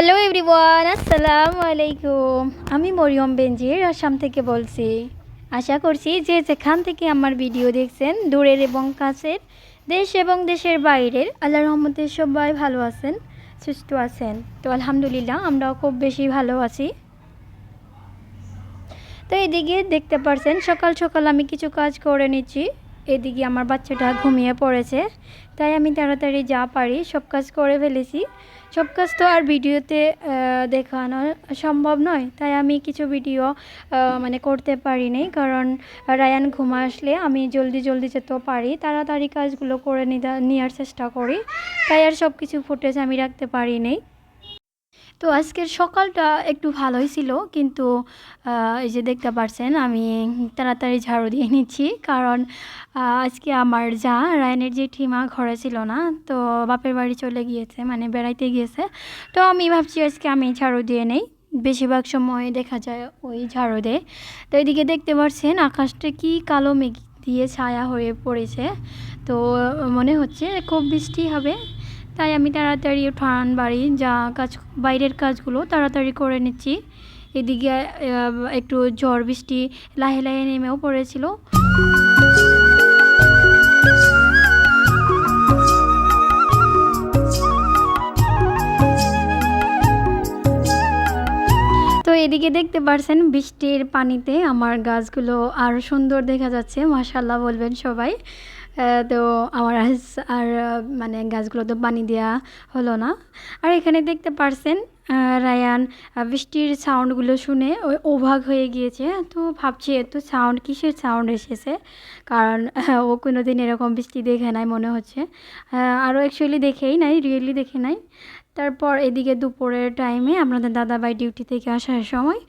Hello everyone আসসালামু আলাইকুম আমি মরিয়ম বেঞ্জির আসাম থেকে বলছি। আশা করছি যে যেখান থেকে আমার ভিডিও দেখছেন, দূরের এবং কাছের, দেশ এবং দেশের বাইরের আল্লাহ রহমতে সবাই ভালো আছেন, সুস্থ আছেন। তো আলহামদুলিল্লাহ, আমরাও খুব বেশি ভালো আছি। তো এদিকে দেখতে পারছেন, সকাল সকাল আমি কিছু কাজ করে নিচ্ছি। এদিকে আমার বাচ্চাটা ঘুমিয়ে পড়েছে। তাই আমি তাড়াতাড়ি যা পারি সব কাজ করে ফেলেছি। সব কাজ তো আর ভিডিওতে দেখানো সম্ভব নয়। তাই আমি কিছু ভিডিও মানে করতে পারিনি কারণ রায়ান ঘুমা আসলে আমি জলদি জলদি যেতে পারি, তাড়াতাড়ি কাজগুলো করে নেওয়ার চেষ্টা করি। তাই আর সব কিছু ফুটেজ আমি রাখতে পারিনি তো আজকের সকালটা একটু ভালোই ছিল, কিন্তু এই যে দেখতে পারছেন আমি তাড়াতাড়ি ঝাড়ু দিয়ে নিচ্ছি, কারণ আজকে আমার যা রায়নের যে ঠিমা ঘরে ছিল না, তো বাপের বাড়ি চলে গিয়েছে মানে বেড়াইতে গিয়েছে। তো আমি ভাবছি আজকে আমি ঝাড়ু দিয়ে নেই, বেশিরভাগ সময় দেখা যায় ওই ঝাড়ু দেয়। তো এদিকে দেখতে পাচ্ছেন আকাশটা কি কালো মেঘ দিয়ে ছায়া হয়ে পড়েছে, তো মনে হচ্ছে খুব বৃষ্টি হবে তাই আমি তাড়াতাড়ি উঠান বাড়ি, যা কাজ, বাইরের কাজগুলো তাড়াতাড়ি করে নিচ্ছি। এদিকে একটু ঝড় বৃষ্টি লাহে লাহে নেমেও পড়েছিল। তো এদিকে দেখতে পারছেন, বৃষ্টির পানিতে আমার গাছগুলো আরও সুন্দর দেখা যাচ্ছে। মাশাল্লাহ বলবেন সবাই। তো আমার আজ আর মানে গাছগুলো তো পানি দেওয়া হলো না। আর এখানে দেখতে পারছেন রায়ান বৃষ্টির সাউন্ডগুলো শুনে ওই অভাগ হয়ে গিয়েছে। তো ভাবছি এত সাউন্ড কিসের সাউন্ড এসেছে? কারণ ও কোনো দিন এরকম বৃষ্টি দেখে নাই মনে হচ্ছে। আরও অ্যাকচুয়ালি দেখেই নাই রিয়েলি দেখে নাই। তারপর এদিকে দুপুরের টাইমে আপনাদের দাদাভাই ডিউটি থেকে আসার সময়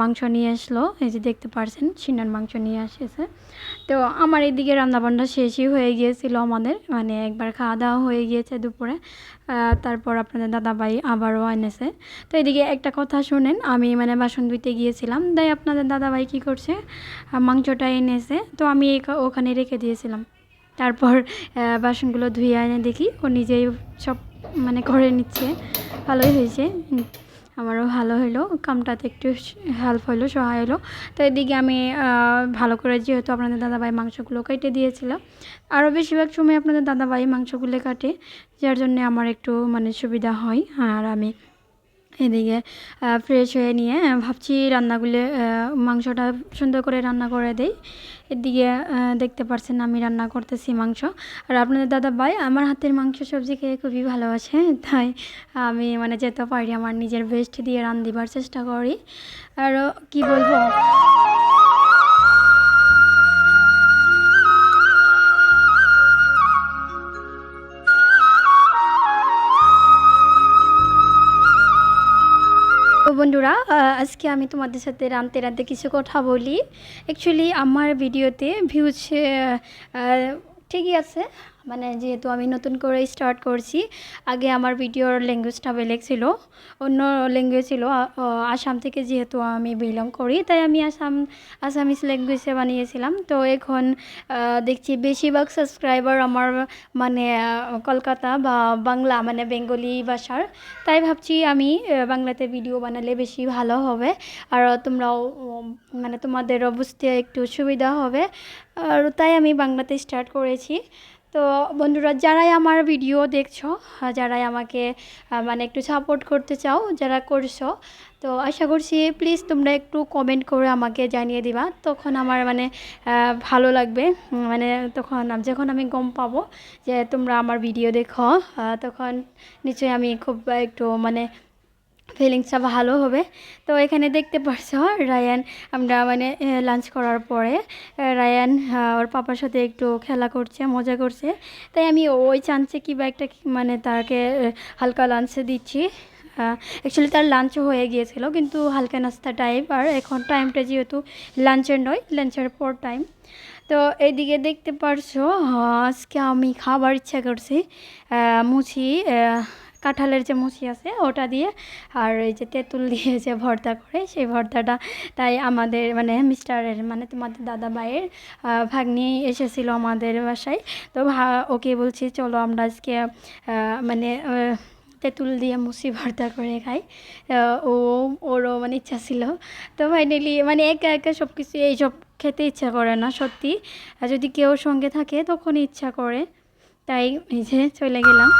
মাংস নিয়ে আসলো। এই যে দেখতে পারছেন, সিনার মাংস নিয়ে আসেছে। তো আমার এদিকে রান্নাবান্না শেষই হয়ে গিয়েছিল আমাদের। মানে একবার খাওয়া দাওয়া হয়ে গিয়েছে দুপুরে। তারপর আপনাদের দাদাভাই আবারও এনেছে। তো এদিকে একটা কথা শোনেন, আমি মানে বাসন ধুইতে গিয়েছিলাম। তাই আপনাদের দাদাভাই কী করছে? মাংসটা এনেছে। তো আমি ওখানে রেখে দিয়েছিলাম। তারপর বাসনগুলো ধুয়ে এনে দেখি। ও নিজেই সব মানে করে নিচ্ছে। ভালোই হয়েছে। আমারও ভালো হলো। কামটাতে একটু হেল্প হলো, সহায় হলো। তো এদিকে আমি ভালো করে যেহেতু আপনাদের দাদাভাই মাংসগুলো কেটে দিয়েছিল আরও বেশিরভাগ সময় আপনাদের দাদাভাই মাংসগুলো কাটে, যার জন্য আমার একটু মানে সুবিধা হয়। আর আমি এদিকে ফ্রেশ হয়ে নিয়ে ভাবছি রান্নাগুলো মাংসটা সুন্দর করে রান্না করে দেই। এদিকে দেখতে পারছেন আমি রান্না করতেছি মাংস। আর আপনাদের দাদা ভাই, আমার হাতের মাংস সবজি খেয়ে খুবই ভালোবাসে তাই আমি মানে যেতে পারি, আমার নিজের বেস্ট দিয়ে রান দিবার চেষ্টা করি। আর কি বলব? বন্ধুরা আজকে আমি তোমাদের সাথে রাঁধতে রাঁধতে কিছু কথা বলি। অ্যাকচুয়ালি আমার ভিডিওতে ভিউজ ঠিকই আছে। মানে যেহেতু আমি নতুন করে স্টার্ট করছি, আগে আমার ভিডিওর ল্যাঙ্গুয়েজটা বেলেগ ছিল, অন্য ল্যাঙ্গুয়েজ ছিল আসাম থেকে যেহেতু আমি বিলং করি, তাই আমি আসাম আসামিস ল্যাঙ্গুয়েজে বানিয়েছিলাম। তো এখন দেখছি বেশিরভাগ সাবস্ক্রাইবার আমার মানে কলকাতা বা বাংলা মানে বেঙ্গলি ভাষার। তাই ভাবছি আমি বাংলাতে ভিডিও বানালে বেশি ভালো হবে। আর তোমরাও মানে তোমাদেরও বুঝতে একটু সুবিধা হবে। আর তাই আমি বাংলাতে স্টার্ট করেছি। তো বন্ধুরা, যারাই আমার ভিডিও দেখছ যারাই আমাকে মানে একটু সাপোর্ট করতে চাও, যারা করছ, তো আশা করছি প্লিজ তোমরা একটু কমেন্ট করে আমাকে জানিয়ে দিবা। তখন আমার মানে ভালো লাগবে। মানে তখন যখন আমি গম পাবো যে তোমরা আমার ভিডিও দেখো তখন নিশ্চয়ই আমি খুব একটু মানে ফিলিংসটা ভালো হবে। তো এখানে দেখতে পারছ রায়ান আমরা মানে লাঞ্চ করার পরে রায়ান ওর পাপার সাথে একটু খেলা করছে মজা করছে। তাই আমি ওই চান্সে কিবা একটা মানে তাকে হালকা লাঞ্চ দিচ্ছি। অ্যাকচুয়ালি তার লাঞ্চও হয়ে গিয়েছিল কিন্তু হালকা নাস্তা টাইপ আর এখন টাইমটা যেহেতু লাঞ্চের নয় লাঞ্চের পর টাইম তো এইদিকে দেখতে পারছ আজকে আমি খাবার ইচ্ছা করছি আহ, কাঁঠালের যে মুচি আছে, ওটা দিয়ে আর এই যে তেঁতুল দিয়ে যে ভর্তা করে, সেই ভর্তাটা তাই আমাদের মানে মিস্টারের মানে তোমাদের দাদা ভাইয়ের ভাগ্নি এসেছিল আমাদের বাসায়। তো ওকে বলছি, চলো আমরা আজকে মানে তেঁতুল দিয়ে মুসি ভর্তা করে খাই। ও, ওরও মানে ইচ্ছা ছিল। তো ফাইনালি মানে একা একা সব কিছু এইসব খেতে ইচ্ছা করে না, সত্যি। আর যদি কেউ সঙ্গে থাকে তখন ইচ্ছা করে। তাই যে চলে গেলাম।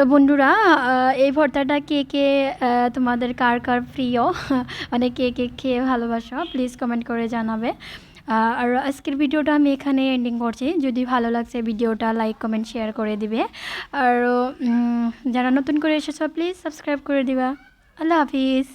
তো বন্ধুরা এই ভর্তাটা কে কে তোমাদের কার কার প্রিয়? মানে কে কে খেয়ে ভালোবাসো? প্লিজ কমেন্ট করে জানাবে। আর আজকের ভিডিওটা আমি এখানে এন্ডিং করছি। যদি ভালো লাগছে ভিডিওটা লাইক কমেন্ট শেয়ার করে দিবে। আর যারা নতুন করে এসেছ প্লিজ সাবস্ক্রাইব করে দিবা। আল্লাহ হাফিজ।